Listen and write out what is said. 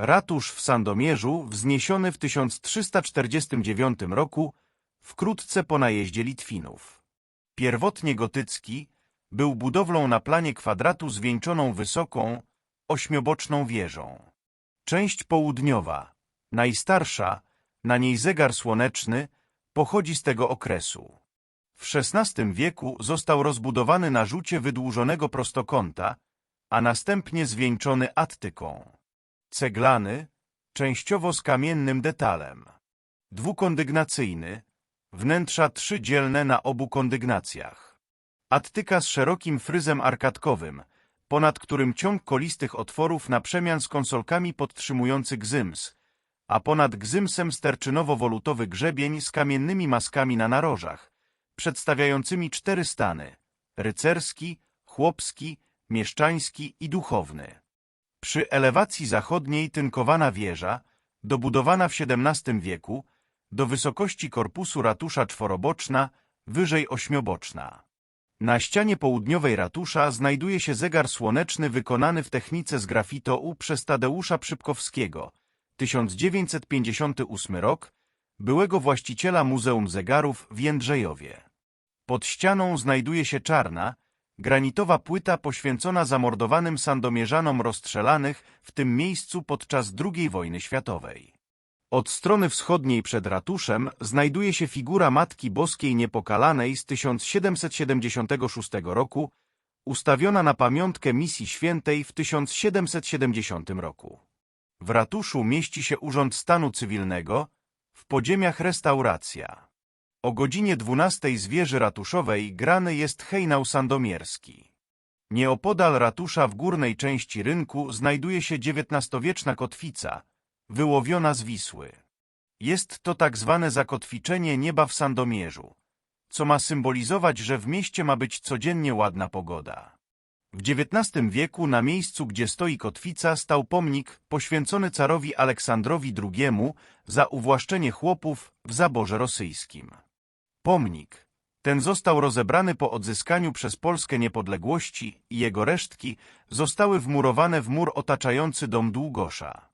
Ratusz w Sandomierzu, wzniesiony w 1349 roku, wkrótce po najeździe Litwinów. Pierwotnie gotycki, był budowlą na planie kwadratu zwieńczoną wysoką, ośmioboczną wieżą. Część południowa, najstarsza, na niej zegar słoneczny, pochodzi z tego okresu. W XVI wieku został rozbudowany na rzucie wydłużonego prostokąta, a następnie zwieńczony attyką. Ceglany, częściowo z kamiennym detalem. Dwukondygnacyjny, wnętrza trzydzielne na obu kondygnacjach. Attyka z szerokim fryzem arkadkowym, ponad którym ciąg kolistych otworów na przemian z konsolkami podtrzymujący gzyms, a ponad gzymsem sterczynowo-wolutowy grzebień z kamiennymi maskami na narożach, przedstawiającymi cztery stany – rycerski, chłopski, mieszczański i duchowny. Przy elewacji zachodniej tynkowana wieża, dobudowana w XVII wieku, do wysokości korpusu ratusza czworoboczna, wyżej ośmioboczna. Na ścianie południowej ratusza znajduje się zegar słoneczny wykonany w technice z grafito U przez Tadeusza Przypkowskiego, 1958 rok, byłego właściciela Muzeum Zegarów w Jędrzejowie. Pod ścianą znajduje się czarna, granitowa płyta poświęcona zamordowanym sandomierzanom rozstrzelanych w tym miejscu podczas II wojny światowej. Od strony wschodniej przed ratuszem znajduje się figura Matki Boskiej Niepokalanej z 1776 roku, ustawiona na pamiątkę misji świętej w 1770 roku. W ratuszu mieści się Urząd Stanu Cywilnego, w podziemiach restauracja. O godzinie 12 z wieży ratuszowej grany jest hejnał sandomierski. Nieopodal ratusza w górnej części rynku znajduje się XIX-wieczna kotwica, wyłowiona z Wisły. Jest to tak zwane zakotwiczenie nieba w Sandomierzu, co ma symbolizować, że w mieście ma być codziennie ładna pogoda. W XIX wieku na miejscu, gdzie stoi kotwica, stał pomnik poświęcony carowi Aleksandrowi II za uwłaszczenie chłopów w zaborze rosyjskim. Pomnik ten został rozebrany po odzyskaniu przez Polskę niepodległości i jego resztki zostały wmurowane w mur otaczający dom Długosza.